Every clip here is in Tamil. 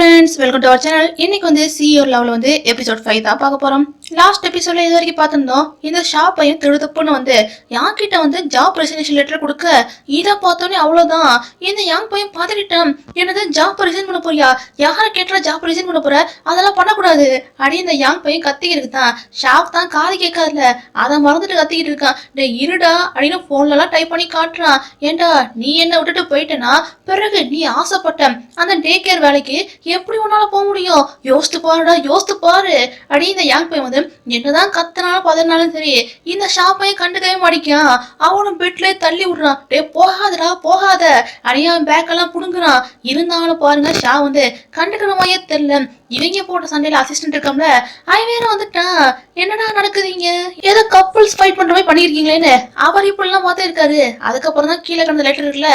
Friends welcome to our channel இன்னைக்கு வந்து சிஇஓர் லெவலில் வந்து எபிசோட் ஃபைவ் தான் பார்க்க போகிறோம் லாஸ்ட் எபிசோட்ல இது வரைக்கும் பார்த்துருந்தோம் இந்த ஷாப்பையும் திருதுப்புன்னு வந்து யாங் கிட்ட வந்து ஜாப் ரெசிக்னேஷன் லெட்டர் கொடுக்க? இதை பார்த்தோன்னே அவ்வளோதான் இந்த யாங் பையன் பார்த்துக்கிட்டேன். என்னது ஜாப் ரிசைன் பண்ண போறியா? யாரை கேட்டாலும் ஜாப் ரிசைன் பண்ண போற? அதெல்லாம் பண்ணக்கூடாது. அடி இந்த யாங் பையன் கத்திக்கிட்டு தான் ஷாப் தான் காது கேட்காதுல அதை மறந்துட்டு கத்திக்கிட்டு இருக்கான். டே இருடா அப்படின்னு ஃபோன்லலாம் டைப் பண்ணி காட்டுறான். ஏன்டா நீ என்ன விட்டுட்டு போயிட்டேன்னா பிறகு நீ ஆசைப்பட்ட அந்த டே கேர் வேலைக்கு எப்படி உன்னால போக முடியும்? யோசித்து பாருடா யோசித்து பாரு. அடி இந்த யாங் பையன் வந்து என்னதான் கத்தனாலும் பதனாலும் சரி இந்த ஷாப்பையும் கண்டுக்கவே மாட்டிக்கான் அவனும் பெட்லயே தள்ளி விடுறான். டே போகாதடா போகாத. அடியா பேக் எல்லாம் புடுங்குறான். இருந்தாலும் பாருங்க ஷா வந்து கண்டுக்கிற மாதிரியே தெரியல. இவங்க போட்ட சண்டையில அசிஸ்டன்ட் இருக்கம்ல அவன் வேற வந்துட்டான். என்னடா நடக்குதுங்க? ஏதோ கப்புள்ஸ் ஃபைட் பண்ற மாதிரி பண்ணிருக்கீங்களேன்னு அவர் இப்படிலாம் பார்த்து இருக்காரு. அதுக்கப்புறம் தான் கீழே கிடந்த லெட்டர் இருக்குல்ல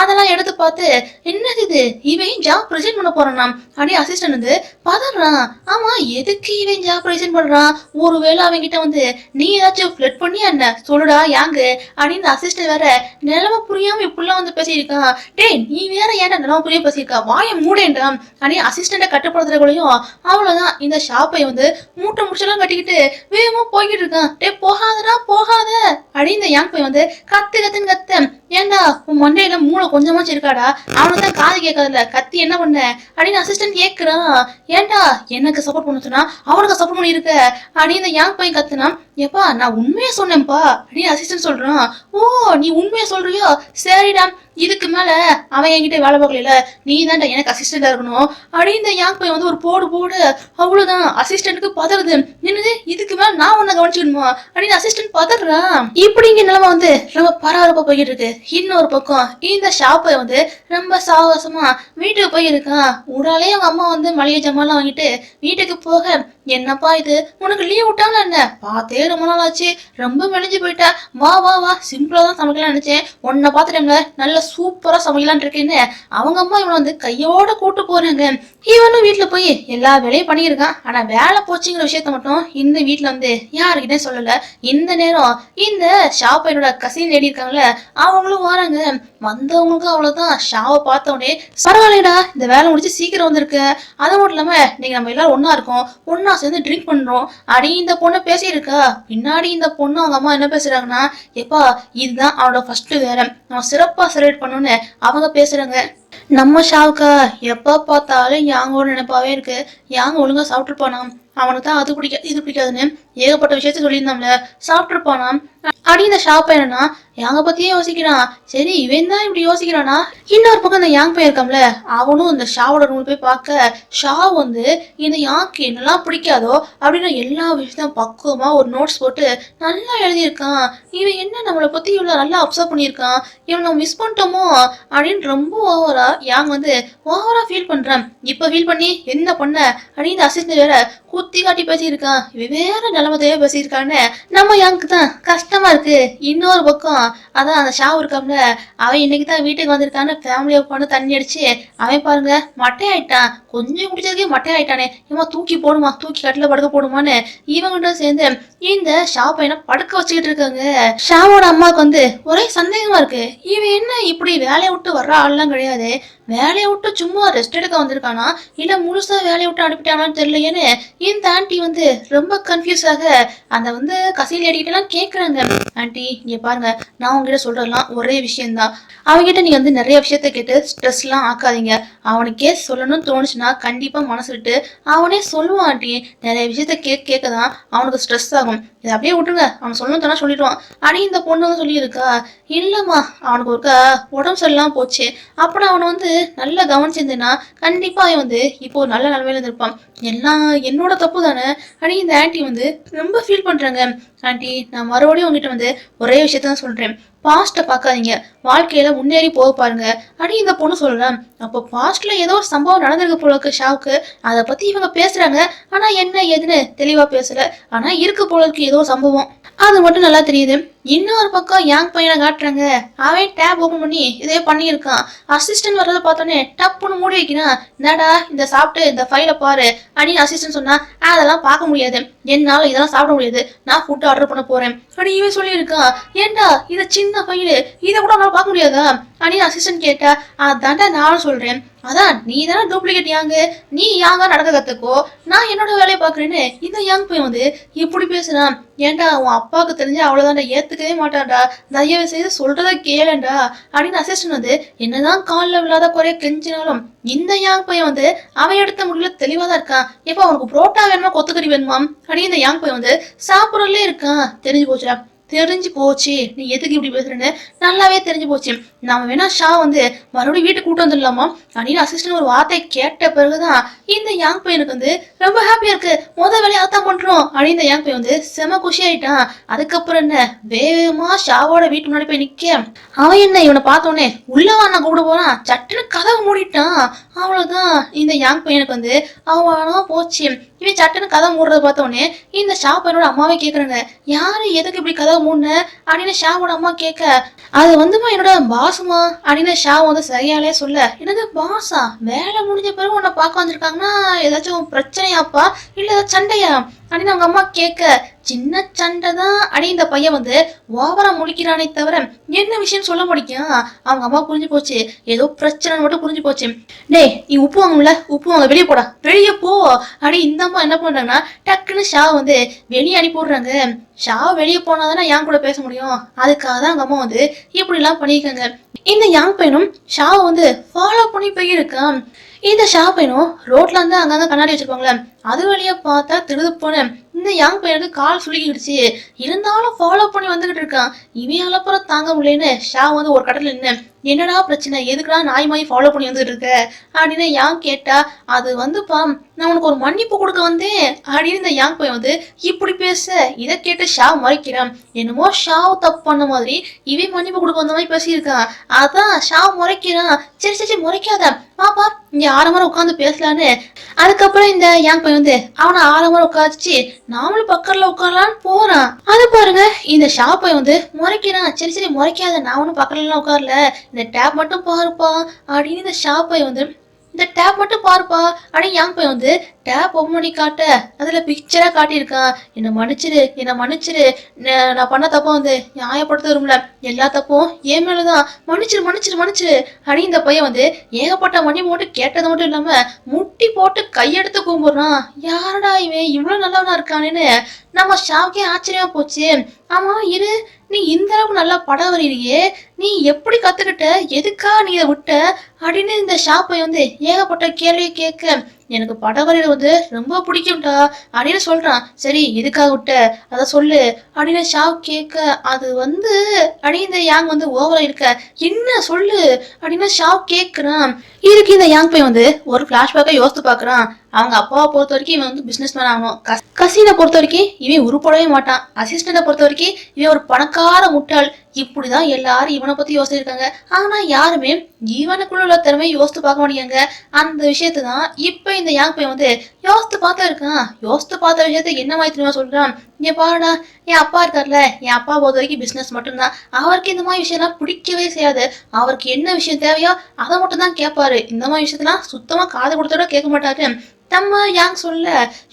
அதெல்லாம் எடுத்து பார்த்து என்னது இது? இவன் ஜாப் ப்ரெசென்ட் பண்ண போறானாம்? அப்படி அசிஸ்டன்ட் வந்து பதறான். ஆமா எதுக்கு இவன் ஜாப் ப்ரெசென்ட் பண்றான்? ஒருவேளை அவங்க கிட்ட வந்து நீ ஏதாச்சும் ஃபிளட் பண்ணி என்ன? சொல்லுடா யாங்கு? அப்படின்னு அசிஸ்டன்ட் வேற நிலமை புரியாம இப்படிலாம் வந்து பேசியிருக்கான். டேய் நீ வேற ஏன்டா நிலம புரிய பேசியிருக்கா? வாயை மூடேன்டா அப்படின்னு அசிஸ்டண்ட்டை கட்டுப்படுத்துறதுக்குள்ளேயும் அவ்வளவுதான். இந்த ஷாப்பை வந்து மூட்டை முடிச்செல்லாம் கட்டிக்கிட்டு வேகமா போய்கிட்டு இருக்கான். டே போகாதடா போகாத. அப்படின்னு இந்த யாங் பையன் வந்து கத்து கத்துன்னு கத்த. ஏன்டா உன் மண்டையில மூளை கொஞ்சமாச்சும் இருக்காடா? அவனுக்கு தான் காது கேட்காதுல கத்தி என்ன பண்ண? அப்படின்னு அசிஸ்டன்ட் கேட்கிறான் ஏன்டா எனக்கு சப்போர்ட் பண்ண சொன்னா அவனுக்கு சப்போர்ட் பண்ணி இருக்க அப்படின்னு இந்த யாங் பையன் கத்துனா எப்பா நான் உண்மையா சொன்னேன்ப்பா அப்படின்னு அசிஸ்டன்ட் சொல்றான். ஓ நீ உண்மையா சொல்றியோ? சரிடா இதுக்கு மேல அவன் என்கிட்ட வேலை பார்க்கல நீ தான்டா எனக்கு அசிஸ்டண்டா இருக்கணும். அப்படின்னு இந்த யாங் பையன் வந்து ஒரு போடு போடு அவ்வளவுதான். அசிஸ்டன்ட்டுக்கு பதறுது. என்னது இதுக்கு மேல நான் உன்னை கவனிச்சுக்கணுமா? அப்படின்னு அசிஸ்டன்ட் பதறான். இப்படிங்க நிலைமை வந்து ரொம்ப பரபரப்பா போய்கிட்டு இருக்கு. இன்னொரு பக்கம் இந்த ஷாப்பை வந்து ரொம்ப சாகசமா வீட்டுக்கு போயிருக்கான் உடாலே அவங்க அம்மா வந்து மளிகை ஜாமான்லாம் வாங்கிட்டு வீட்டுக்கு போக என்னப்பா இது? உனக்கு லீவ் விட்டாலும் என்ன? பார்த்தே ரொம்ப நாள் ஆச்சு. ரொம்ப மெலிஞ்சு போயிட்டா. வா வா வா. சிம்பிளா தான் சமைக்கலாம் நினைச்சேன். உன்னை பார்த்துட்டேங்க நல்ல சூப்பரா சமைக்கலான் இருக்கேன்னு. அவங்க அம்மா இவனை வந்து கையோட கூட்டு போறாங்க இவனும் வீட்டுல போய் எல்லா வேலையும் பண்ணியிருக்கான். ஆனா வேலை போச்சுங்கிற விஷயத்த மட்டும் இந்த வீட்டுல வந்து யாருக்கிட்டே சொல்லல. இந்த நேரம் இந்த ஷாப்பையோட கசின் லேடி இருக்காங்கல்ல அவங்களும் வராங்க. வந்தவங்களுக்கும் அவ்வளவுதான். ஷாவை பார்த்த உடனே பரவாயில்லடா இந்த வேலை முடிச்சு சீக்கிரம் வந்திருக்கு. அது மட்டும் இல்லாம நீங்க நம்ம எல்லாரும் ஒன்னா இருக்கோம். ஒன்னா சேர்ந்து ட்ரிங்க் பண்றோம். அடி இந்த பொண்ணு பேசியிருக்கா. பின்னாடி இந்த பொண்ணு அவங்க அம்மா என்ன பேசுறாங்கன்னா எப்பா இதுதான் அவனோட ஃபர்ஸ்ட் வேலை. நம்ம சிறப்பா செலிப்ரேட் பண்ணணும்னு அவங்க பேசுறாங்க. நம்ம ஷாவுக்கா எப்ப பார்த்தாலும் யாங்கோட நினைப்பாவே இருக்கு. யாங்க ஒழுங்கா சாப்பிட்டுருப்பானாம் அவனுக்கு தான் அது பிடிக்காது இது பிடிக்காதுன்னு ஏகப்பட்ட விஷயத்த சொல்லியிருந்தோம்ல சாப்பிட்டுருப்பானாம் அடி இந்த ஷாப் பையனா யாங்க பத்தியே யோசிக்கிறான். சரி இவன் தான் இப்படி யோசிக்கிறானா? இன்னொரு பக்கம் இந்த யாங் பையன் இருக்கம்ல அவனும் இந்த ஷாவோட நூல் போய் பார்க்க ஷா வந்து இந்த யாங்க்கு என்னெல்லாம் பிடிக்காதோ? அப்படின்னு எல்லா விஷயத்தையும் பக்குவமா ஒரு நோட்ஸ் போட்டு நல்லா எழுதியிருக்கான். இவன் என்ன நம்மளை பத்தி இவ்வளவு நல்லா அப்சர்வ் பண்ணியிருக்கான்? இவன் நம்ம மிஸ் பண்ணிட்டோமோ? அப்படின்னு ரொம்ப ஓவரா யாங் வந்து ஓவரா ஃபீல் பண்றான். இப்ப ஃபீல் பண்ணி என்ன பண்ண? அப்படின்னு அசிஸ்டன்ட் வேற குத்தி காட்டி பேசியிருக்கான். இவன் வேற நிலைமத்தையே பேசியிருக்கான்னு நம்ம யாங்க்கு தான் கஷ்டமா இருக்கு. இன்னொரு பக்கம் அதான் அந்த ஷாவு இருக்காம்ல அவன் இன்னைக்கு தான் வீட்டுக்கு வந்திருக்கான்னு ஃபேமிலியை உட்காந்து தண்ணி அடிச்சு அவன் பாருங்க மட்டை ஆயிட்டான் கொஞ்சம் குடிச்சதுக்கே மட்டை ஆயிட்டானே இவன் தூக்கி போடுமா தூக்கி கட்டில படுக்க போடுமான்னு இவங்கிட்ட சேர்ந்து இந்த ஷா பையனை படுக்க வச்சுக்கிட்டு இருக்காங்க. ஷாவோட அம்மாவுக்கு வந்து ஒரே சந்தேகமா இருக்கு. இவன் என்ன இப்படி வேலையை விட்டு வர்ற ஆள்லாம் கிடையாது. வேலையை விட்டு சும்மா ரெஸ்ட் எடுக்க வந்திருக்கானா? இல்ல முழுசா வேலையை விட்டு அனுப்பிட்டானான்னு தெரியலையேன்னு இந்த ஆண்டி வந்து ரொம்ப கன்ஃபியூஸ் ஆக அந்த வந்து கசையில் அடிக்கிட்டலாம் கேட்குறாங்க ஆண்டி இங்க பாருங்க நான் உங்ககிட்ட சொல்றதெல்லாம் ஒரே விஷயம்தான். அவங்ககிட்ட நீங்க வந்து நிறைய விஷயத்த கேட்டு ஸ்ட்ரெஸ்லாம் ஆக்காதீங்க. அவனுக்கே சொல்லணும்னு தோணுச்சுன்னா கண்டிப்பா மனசு விட்டு அவனே சொல்லுவான் ஆண்டி நிறைய விஷயத்த கேட்க கேட்க தான் அவனுக்கு ஸ்ட்ரெஸ் ஆகும். இதை அப்படியே விட்டுருங்க. அவன் சொல்லணும் தானே சொல்லிடுவான். அடி இந்த பொண்ணு வந்து சொல்லியிருக்கா? இல்லைம்மா அவனுக்கு ஒருக்கா உடம்பு சரியில்லாம போச்சு. அப்புறம் அவனை வந்து நல்லா கவனிச்சிருந்தேன்னா கண்டிப்பாக அவன் வந்து இப்போ ஒரு நல்ல நிலமையில இருந்திருப்பான். எல்லாம் என்னோட தப்பு தானே? அடி இந்த ஆண்டி வந்து ரொம்ப ஃபீல் பண்ணுறாங்க ஆண்டி நான் மறுபடியும் உங்ககிட்ட வந்து ஒரே விஷயத்தான் தான் பாஸ்ட்டை பார்க்காதீங்க. வாழ்க்கையில முன்னேறி போக பாருங்க. அடி இந்த பொண்ணு சொல்லலாம். அப்போ பாஸ்ட்ல ஏதோ ஒரு சம்பவம் நடந்திருக்கு போல இருக்கு ஷாவுக்கு. அதை பத்தி இவங்க பேசுறாங்க. ஆனா என்ன ஏதுன்னு தெளிவா பேசல. ஆனா இருக்கு போல இருக்கு ஏதோ சம்பவம். அது மட்டும் நல்லா தெரியுது. இன்னொரு பக்கம் யாங் பையனை காட்டுறாங்க. அவன் டேப் ஓபன் பண்ணி இதே பண்ணியிருக்கான். அசிஸ்டன்ட் வர்றதை பார்த்தோன்னே டப்புன்னு மூடி வைக்கிறான். என்னடா இந்த சாப்பிட்டு இந்த ஃபைலை பாரு அப்படின்னு அசிஸ்டன்ட் சொன்னா அதெல்லாம் பார்க்க முடியாது. என்னால் இதெல்லாம் சாப்பிட முடியாது. நான் ஃபுட் ஆர்டர் பண்ண போறேன். அப்படி இவன் சொல்லியிருக்கான். ஏன்டா இது சின்ன ஃபைலு இதை கூட உன்னால பார்க்க முடியாதா? அப்படின்னு அசிஸ்டன்ட் கேட்டா அதான்டா நானும் சொல்றேன். அதான் நீ தானே டூப்ளிகேட் யாங்கு நீ யாங்கா நடக்க கத்துக்கோ நான் என்னோட வேலையை பாக்குறேன்னு இந்த யாங் போய் வந்து இப்படி பேசுறான். ஏன்டா உன் அப்பாவுக்கு தெரிஞ்சு அவ்வளவுதான்டா ஏத்துக்கவே மாட்டான்டா. தயவு செய்து சொல்றத கேளண்டா அப்படின்னு அசிஸ்டன் வந்து என்னதான் காலில் விழாத குறைய கெஞ்சினாலும் இந்த யாங் பையன் வந்து அவன் எடுத்த முடியல தெளிவா தான் இருக்கான். எப்ப அவனுக்கு புரோட்டா வேணுமா கொத்துக்கறி வேணுமா அப்படின்னு இந்த யாங் பையன் வந்து சாப்பிடலே இருக்கான். தெரிஞ்சு போச்சுடா. தெரிஞ்சு போச்சு. நீ எதுக்கு இப்படி பேசுறேன்னு? நல்லாவே தெரிஞ்சு போச்சு. நாம வேணா ஷா வந்து மறுபடியும் வீட்டுக்கு கூட்டு வந்துடலாமா? அப்படின்னு அசிஸ்டன்ட் ஒரு வார்த்தை கேட்ட பிறகுதான் இந்த யாங் பையனுக்கு வந்து ரொம்ப ஹாப்பியா இருக்கு. முத வேலையை அதான் பண்றோம். அப்படின்னு இந்த யாங் பையன் வந்து செம குஷி ஆயிட்டான் அதுக்கப்புறம் என்ன? வேகமா ஷாவோட வீட்டு முன்னாடி போய் நிக்க. அவன் என்ன இவனை பார்த்தோன்னே உள்ளவா நான் கூப்பிட போறான். சட்டுன்னு கதவை மூடிட்டான். அவ்வளவுதான் இந்த யாங் பையனுக்கு வந்து அவனா போச்சு. இவன் சட்டுன்னு கதை மூடுறத பார்த்தோன்னே இந்த ஷா பையனோட அம்மாவே கேக்குறாங்க யாரு எதுக்கு இப்படி கதவை மூடின அப்படின்னு ஷாவோட அம்மா கேட்க அது வந்துமா என்னோட பாசுமா? அப்படின்னு ஷா வந்து சரியாலே சொல்ல என்னது பாஸா வேலை முடிஞ்ச பிறகு உன்னை பார்க்க வந்திருக்காங்கன்னா ஏதாச்சும் பிரச்சனையாப்பா? இல்ல ஏதாச்சும் சண்டையா? அப்படின்னு அவங்க அம்மா கேட்க சின்ன சண்டை தான் அடி இந்த பையன் வந்து ஓவரா முழிக்கிறானே தவிர என்ன விஷயம் சொல்ல முடியும் அவங்க அம்மா புரிஞ்சு போச்சு. ஏதோ பிரச்சனை மட்டும் புரிஞ்சு போச்சு. டேய் நீ உப்பு வாங்கல உப்பு வாங்க வெளியே போடா. வெளியே போ. அடி இந்த அம்மா என்ன பண்றாங்கன்னா டக்குன்னு ஷா வந்து வெளியே அனுப்பி விடுறாங்க. ஷா வெளியே போனாதானே என் கூட பேச முடியும். அதுக்காக தான் அவங்க அம்மா வந்து இப்படி எல்லாம் பண்ணியிருக்காங்க. இந்த யாங் பையனும் ஷாவை வந்து ஃபாலோ பண்ணி போயிருக்கான். இந்த ஷாப் பையனும் ரோட்ல இருந்து அங்கங்க கண்ணாடி வச்சிருப்பாங்களே அது வழியா பார்த்தா திருது போன இந்த யங் பையனுக்கு கால் சுழுகிடுச்சு இருந்தாலும் ஃபாலோ பண்ணி வந்துகிட்டு இருக்கான். இவன் அலப்புறம் தாங்க முடியலன்னு ஷா வந்து ஒரு கடல்ல நின்று என்னடா பிரச்சனை? எதுக்குடா நாய் மாதிரி ஃபாலோ பண்ணி வந்துட்டு இருக்க? அப்படின்னு யாங் கேட்டா அது வந்துப்பா நான் உனக்கு ஒரு மன்னிப்பு கொடுக்க வந்தேன். அப்படின்னு இந்த யாங் பையன் வந்து இப்படி பேச? இதை கேட்டு ஷா முறைக்கிறான். என்னமோ ஷாவ் தப்பு பண்ண மாதிரி இவன் மன்னிப்பு கொடுக்க வந்த மாதிரி பேசியிருக்கான். அதான் ஷா முறைக்கிறான். சரி சரி சரி, முறைக்காத. பாப்பா இங்க ஆரம்பரம் உட்காந்து பேசலான்னு. அதுக்கப்புறம் இந்த யாங் பையன் வந்து அவனை ஆரம்பரம் உட்காந்துச்சு நாமளும் பக்கத்துல உட்காரலான்னு போறான். அது பாருங்க இந்த ஷாப்பை வந்து முறைக்கிறான். சரி சரி முறைக்காத நான் ஒன்றும் பக்கத்துலலாம் உட்காரல. இந்த டேப் மட்டும் பாருப்பா. அப்படின்னு இந்த ஷாப்பை வந்து இந்த டேப் மட்டும் பாருப்பா. அப்படின்னு யாங் பையன் வந்து டேப் ஓப்பன் பண்ணி காட்ட? அதுல பிக்சரா காட்டியிருக்கான். என்னை மன்னிச்சிரு என்னை மன்னிச்சிரு. நான் பண்ண தப்பா வந்து நியாயப்படுத்த விரும்பல. எல்லா தப்பும் என் மேலதான். மன்னிச்சிரு மன்னிச்சிரு மன்னிச்சிரு. அப்படின்னு இந்த பையன் வந்து ஏகப்பட்ட மணி மட்டும் கேட்டது மட்டும் இல்லாம முட்டி போட்டு கையெடுத்து கும்பிடுறான். யாரடா இவன்? இவ்வளவு நல்லவனா இருக்கானேன்னு. நம்ம ஷாவுக்கே ஆச்சரியமா போச்சு. ஆமா இரு. நீ இந்த அளவுக்கு நல்லா படம் வரையிறியே நீ எப்படி கத்துக்கிட்ட எதுக்கா நீ இதை விட்ட அப்படின்னு இந்த ஷாப்பை வந்து ஏகப்பட்ட கேள்வியை கேட்க எனக்கு படம் வரையில வந்து ரொம்ப பிடிக்கும்டா அப்படின்னு சொல்றான். சரி எதுக்காக விட்ட? அதை சொல்லு. அப்படின்னு ஷாவ் கேட்க அது வந்து அப்படின்னு இந்த யாங் வந்து ஓவரா இருக்க. என்ன சொல்லு? அப்படின்னு ஷாவ் கேட்கிறான் இதுக்கு இந்த யாங் பையன் வந்து ஒரு பிளாஷ்பேக்கை யோசித்து பார்க்கறான். அவங்க அப்பாவை பொறுத்த வரைக்கும் இவன் வந்து பிசினஸ் மேன் ஆகணும் கசீனை பொறுத்த வரைக்கும் இவன் உருப்படவே மாட்டான். அசிஸ்டண்ட்டை பொறுத்த வரைக்கும் இவன் ஒரு பணக்கார முட்டாள். இப்படிதான் எல்லாரும் இவனை பத்தி யோசிச்சிருக்காங்க. ஆனா யாருமே இவனுக்குள்ள உள்ள திறமையை யோசித்து பார்க்க மாட்டேங்க அந்த விஷயத்தை தான் இப்ப இந்த யாங் பையன் வந்து யோசித்து பார்த்தா இருக்கான். யோசித்து பார்த்த விஷயத்த என்ன மாதிரி தெரியுமா சொல்றான்? நீ பாருடா என் அப்பா இருக்கார்ல என் அப்பா பொறுத்த வரைக்கும் பிசினஸ் மட்டும்தான். அவருக்கு இந்த மாதிரி விஷயம்லாம் பிடிக்கவே செய்யாது. அவருக்கு என்ன விஷயம் தேவையோ அதை மட்டும் தான் கேட்பாரு. இந்த மாதிரி விஷயத்தெல்லாம் சுத்தமா காது கொடுத்தோட கேட்க மாட்டாரு. நம்ம யாங் சொல்ல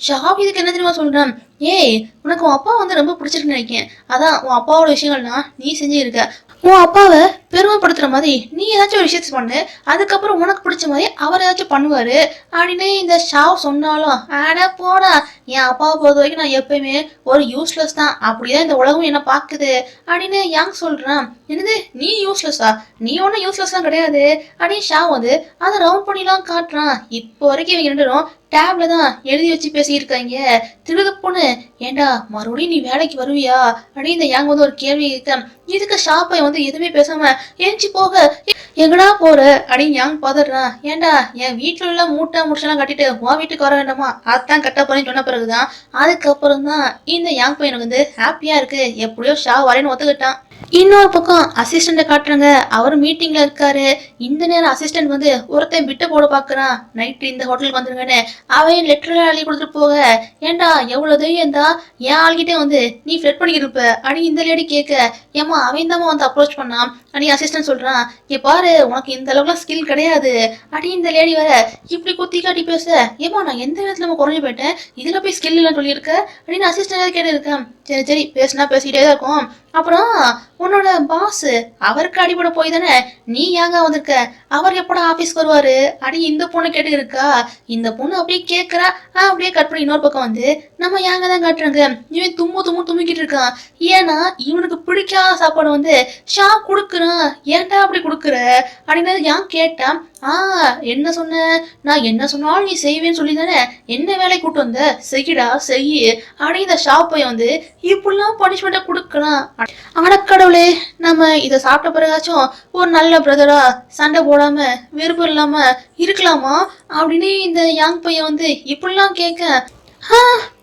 ஷாப் இதுக்கு என்ன தெரியுமா சொல்றான்? ஏய் உனக்கு உன் அப்பா வந்து ரொம்ப பிடிச்சிருக்குன்னு நினைக்கிறேன். அதான் உன் அப்பாவோட விஷயங்கள்னா நீ செஞ்சிருக்க. உன் அப்பாவை பெருமைப்படுத்துற மாதிரி நீ ஏதாச்சும் ஒரு விஷயத்தை பண்ணு அதுக்கப்புறம் உனக்கு பிடிச்ச மாதிரி அவர் ஏதாச்சும் பண்ணுவாரு அப்படின்னு இந்த ஷாவ் சொன்னாலும் அட போடா என் அப்பாவை பொறுத்த வரைக்கும் நான் எப்பயுமே ஒரு யூஸ்லெஸ் தான் அப்படிதான் இந்த உலகம் என்ன பாக்குது அப்படின்னு யாங் சொல்றான். என்னது நீ யூஸ்லெஸ்ஸா நீ ஒன்றும் யூஸ்லெஸ்லாம் கிடையாது அப்படின்னு ஷா வந்து அதை ரவுண்ட் பண்ணிலாம் காட்டுறான். இப்போ வரைக்கும் இவங்க ரெண்டு டேப்ல தான் எழுதி வச்சு பேசியிருக்காங்க. திருது பொண்ணு ஏண்டா மறுபடியும் நீ வேலைக்கு வருவியா? அப்படின்னு இந்த யாங் வந்து ஒரு கேள்வி கேட்க இதுக்கு ஷாப்பை வந்து எதுவுமே பேசாம ஏஞ்சி போக. எங்கடா போற? அப்படின்னு யாங் பதறான் ஏன்டா என் வீட்டுல உள்ள மூட்டை முடிச்செல்லாம் கட்டிட்டு உன் வீட்டுக்கு வர வேண்டாமா? அதான் கட்ட போறேன்னு சொன்ன பிறகுதான். அதுக்கப்புறம் தான் இந்த யாங் பையனுக்கு வந்து ஹாப்பியா இருக்கு. எப்படியோ ஷா வரேன்னு ஒத்துக்கிட்டான். இன்னொரு பக்கம் அசிஸ்டண்ட்டை காட்டுறாங்க. அவர் மீட்டிங்ல இருக்காரு. இந்த நேரம் அசிஸ்டன்ட் வந்து ஒருத்தன் விட்டு போட பாக்குறான். நைட்டு இந்த ஹோட்டலுக்கு வந்துருங்கன்னு அவன் லெட்டர் எழுதி கொடுத்துட்டு போக. ஏன்டா எவ்வளோ தைரியம் தான் என் ஆள்கிட்டே வந்து நீ ஃபிளட் பண்ணிக்கிட்டு இருப்ப. அடி இந்த லேடி கேட்க ஏமா அவன் தான் வந்து அப்ரோச் பண்ணான். அடி அசிஸ்டன்ட் சொல்கிறான் ஏ பாரு உனக்கு இந்த அளவுக்குலாம் ஸ்கில் கிடையாது. அடி இந்த லேடி வேற இப்படி குத்தி காட்டி பேச. ஏமா நான் எந்த விதத்துல நம்ம குறைஞ்சு போயிட்டேன்? இதில் போய் ஸ்கில் இல்லைன்னு சொல்லியிருக்க? அப்படின்னு அசிஸ்டன்ட் கேட்டு இருக்கேன். சரி சரி பேசினா பேசிக்கிட்டே தான் இருக்கும். அப்புறம் உன்னோட பாஸ் அவருக்கு அடிபட போய் தானே? நீ ஏங்க வந்திருக்க? அவர் எப்படா ஆஃபீஸ்க்கு வருவாரு? அடி இந்த பொண்ணு கேட்டு இருக்கா? இந்த பொண்ணு அப்படியே கேட்குறா அப்படியே கட் பண்ணி இன்னொரு பக்கம் வந்து நம்ம ஏங்க தான் காட்டுறாங்க? இவன் தும்மு தும்மு தும்மிக்கிட்டு இருக்கான். ஏன்னா இவனுக்கு பிடிக்காத சாப்பாடு வந்து ஷா கொடுக்குறான் ஏன்டா அப்படி கொடுக்குற? அப்படின்னு ஏன் கேட்டான் ஆ என்ன சொன்ன? நான் என்ன சொன்னாலும் நீ செய்வேன்னு சொல்லி தானே என்ன வேலை கூட்டு வந்த? செய்யடா செய்யு. அப்படி இந்த ஷாப்பை வந்து இப்படிலாம் பனிஷ்மெண்ட்டை கொடுக்கலாம். அடக்கடவுளே நம்ம இதை சாப்பிட்ட பிறகாச்சும் ஒரு நல்ல பிரதரா சண்டை போடாம விருப்பம் இல்லாம இருக்கலாமா? அப்படின்னு இந்த யாங் பையன் வந்து இப்படிலாம் கேட்க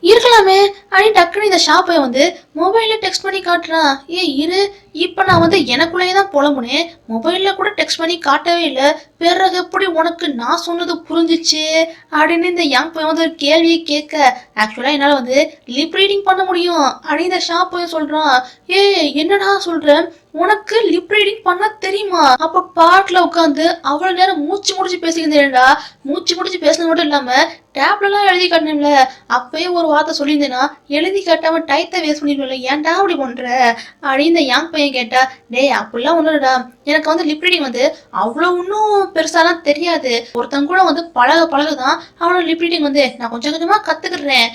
இருக்கலாமே. அப்படின்னு டக்குன்னு இந்த ஷாப்பை வந்து மொபைலில் டெக்ஸ்ட் பண்ணி காட்டுறான் ஏ இரு. இப்போ நான் வந்து எனக்குள்ளேயே தான் புலம்புனேன். மொபைலில் கூட டெக்ஸ்ட் பண்ணி காட்டவே இல்லை. பிறகு எப்படி உனக்கு நான் சொன்னது புரிஞ்சிச்சு? அப்படின்னு இந்த யங் பையன் வந்து ஒரு கேள்வியை கேட்க ஆக்சுவலாக என்னால் வந்து லிப் ரீடிங் பண்ண முடியும். அப்படின்னு இந்த ஷாப் பையன் சொல்கிறான் ஏ என்னடா சொல்கிறேன் உனக்கு லிப் ரீடிங் பண்ண தெரியுமா? அப்ப பாட்டுல உட்காந்து அவ்வளவு நேரம் மூச்சு முடிச்சு பேசியிருந்தேன்டா மூச்சு முடிச்சு பேசுனது மட்டும் இல்லாம டேப்ல எல்லாம் எழுதி காட்டினேன்ல. அப்பயே ஒரு வார்த்தை சொல்லியிருந்தேன்னா எழுதி கேட்டாம டைத்தை வேஸ்ட் பண்ணிருக்கல ஏன்டா அப்படி பண்ற? அப்படின்னு இந்த யங் பையன் கேட்டா டேய் அப்படிலாம் ஒண்ணுடா எனக்கு வந்து லிப் ரீடிங் வந்து அவ்வளோ ஒன்றும் பெருசாலாம் தெரியாது. ஒருத்தன் கூட வந்து பழக பழகதான் அவனோட லிப் ரீடிங் வந்து நான் கொஞ்சம் கொஞ்சமா கத்துக்கிறேன்.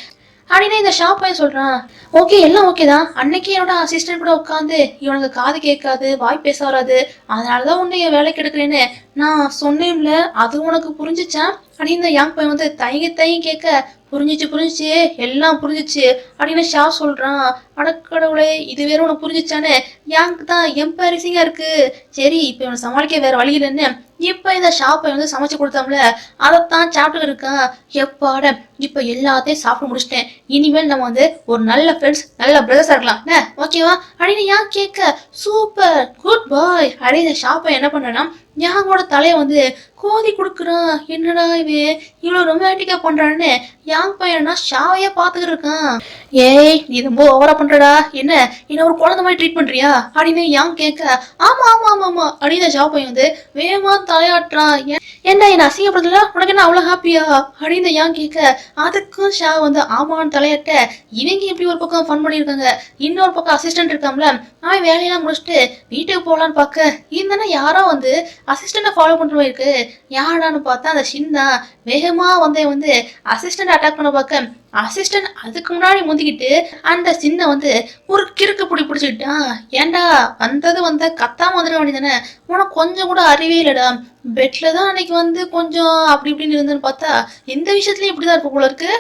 அப்படின்னு இந்த ஷாப் பையன் சொல்றான். ஓகே எல்லாம் ஓகே தான். அன்னைக்கு என்னோட அசிஸ்டன்ட் கூட உட்காந்து இவனுக்கு காது கேட்காது வாய் பேச வராது. அதனால தான் உன்னை என் வேலைக்கு எடுக்கிறேன்னு நான் சொன்னேன்ல அது உனக்கு புரிஞ்சிச்சேன் அப்படின்னு இந்த யங் பையன் வந்து தயங்கி தயங்கி கேட்க புரிஞ்சிச்சு புரிஞ்சிச்சு. எல்லாம் புரிஞ்சிச்சு. அப்படின்னு ஷா சொல்றான். அடக்கடவுளே இது வேற உனக்கு புரிஞ்சிச்சானே? யாங்க்கு தான் எம்பாரிசிங்காக இருக்கு. சரி இப்போ இவனை சமாளிக்க வேற வழி இல்லைன்னு இப்போ இந்த ஷாப்பை வந்து சமைச்சு கொடுத்தோம்ல அதைத்தான் சாப்பிட்டு இருக்கான். எப்பாட இப்போ எல்லாத்தையும் சாப்பிட்டு முடிச்சிட்டேன். இனிமேல் நம்ம வந்து ஒரு நல்ல ஃப்ரெண்ட்ஸ் நல்ல பிரதர்ஸாக இருக்கலாம். ஓகேவா அப்படின்னு ஏன் கேட்க சூப்பர் குட் பாய் அப்படின்னு இந்த ஷாப்பை என்ன பண்ணேன்னா யாங்கோட தலையை வந்து கோதி கொடுக்குறான். என்னடா இவன் இவ்வளோ ரொமான்டிக்காக பண்றான்னு யாங் பையனா ஷாவையே பார்த்துக்கிட்டு இருக்கான். ஏய் நீ ரொம்ப ஓவரா பண்றடா. என்ன? என்ன ஒரு குழந்தை மாதிரி ட்ரீட் பண்றியா? அப்படின்னு யாங் கேட்க ஆமா ஆமா ஆமா ஆமா. அப்படின்னு ஷா பையன் வந்து வேகமா தலையாட்டுறான். என்ன ஏன்டா என்ன அசிங்கப்படுத்தல உனக்கு என்ன அவ்வளோ ஹாப்பியா அப்படின்னு யாங் கேட்க அதுக்கும் ஷா வந்து ஆமான்னு தலையாட்ட இவங்க இப்படி ஒரு பக்கம் ஃபன் பண்ணியிருக்காங்க? இன்னொரு பக்கம் அசிஸ்டன்ட் இருக்காம்ல அவன் வேலையெல்லாம் முடிச்சுட்டு வீட்டுக்கு போகலான்னு பார்க்க இருந்தானா யாரோ வந்து அசிஸ்டண்ட்டை ஃபாலோ பண்ணுற இருக்கு. யாரான்னு பார்த்தா அந்த ஷின் தான் வேகமாக வந்து வந்து அசிஸ்டண்ட் அட்டாக் பண்ண பார்க்க அசிஸ்டன்ட் அதுக்கு முன்னாடி முந்திக்கிட்டு அந்த சின்ன வந்து ஒரு கிறுக்கு பிடி பிடிச்சிக்கிட்டான் ஏன்டா வந்தது வந்த கத்தாம வந்துட வேண்டியதானே உனக்கு கொஞ்சம் கூட அறிவே இல்லடா. பெட்ல தான் அன்னைக்கு வந்து கொஞ்சம் அப்படி இப்படின்னு இருந்தேன்னு பார்த்தா இந்த விஷயத்துலயும் இப்படிதான் இருப்ப போல இருக்கு.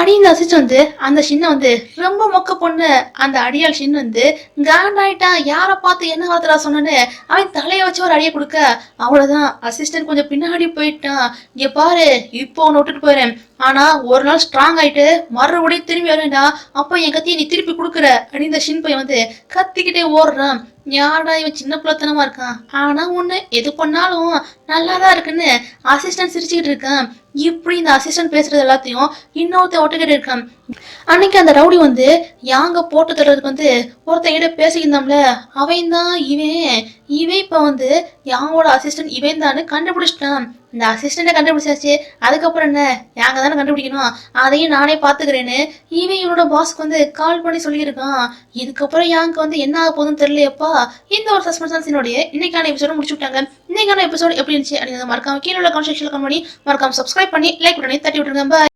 அடி இந்த அசிஸ்டன்ட் வந்து அந்த சின்ன வந்து ரொம்ப மொக்க பொண்ணு. அந்த அடியால் சின்ன வந்து காண்டாயிட்டான் யாரை பார்த்து என்ன வார்த்தை சொன்னேன்னு அவன் தலையை வச்சு ஒரு அடியை கொடுக்க. அவ்வளோதான் அசிஸ்டன்ட் கொஞ்சம் பின்னாடி போயிட்டான். இங்கே பாரு இப்போ உன்னை விட்டுட்டு போயிடுறேன் ஆனா ஒரு நாள் ஸ்ட்ராங் ஆயிட்டு மறுபடியும் திரும்பி வரேன்டா அப்ப என் கத்தியை நீ திருப்பி கொடுக்குற அப்படின்னு இந்த ஷின் வந்து கத்திக்கிட்டே ஓடுறான். யாடா இவன் சின்ன பிள்ளைத்தனமா இருக்கான்? ஆனா ஒண்ணு எது பண்ணாலும் நல்லாதான் இருக்குன்னு அசிஸ்டன்ட் சிரிச்சுக்கிட்டு இருக்கான். இப்படி இந்த அசிஸ்டன்ட் பேசுறது எல்லாத்தையும் இன்னொருத்தன் ஒட்டுக்கிட்டு இருக்கான் அன்னைக்கு அந்த ரவுடி வந்து யாங்க போட்டு தர்றதுக்கு வந்து ஒருத்தன் கிட்ட பேசியிருந்தாம்ல அவன் தான் இவன். இவன் இப்ப வந்து யாங்கோட அசிஸ்டன்ட் இவன் தான் கண்டுபிடிச்சிட்டான். இந்த அசிஸ்டண்ட்டை கண்டுபிடிச்சாச்சு? அதுக்கப்புறம் என்ன? யாங்க தானே கண்டுபிடிக்கணும்? அதையும் நானே பார்த்துக்கிறேன்னு இவன் இவனோட பாஸ்க்கு வந்து கால் பண்ணி சொல்லியிருக்கான். இதுக்கப்புறம் யாங்க வந்து என்ன ஆக போகுதுன்னு தெரியலையப்பா. இந்த ஒரு சஸ்பென்ஸ் சீனுடைய இன்னைக்கான எபிசோட முடிச்சு விட்டாங்க இன்னைக்கான எபிசோட் எப்படி இருந்துச்சு அப்படிங்கிறத மறக்காம கீழே உள்ள கமெண்ட் கம்பெனி கமெண்ட் பண்ணி மறக்காம சப்ஸ்கிரைப் சப்ஸ்கிரைப் பண்ணி லைக் பண்ணி தட்டி விட்டுருங்க Bye.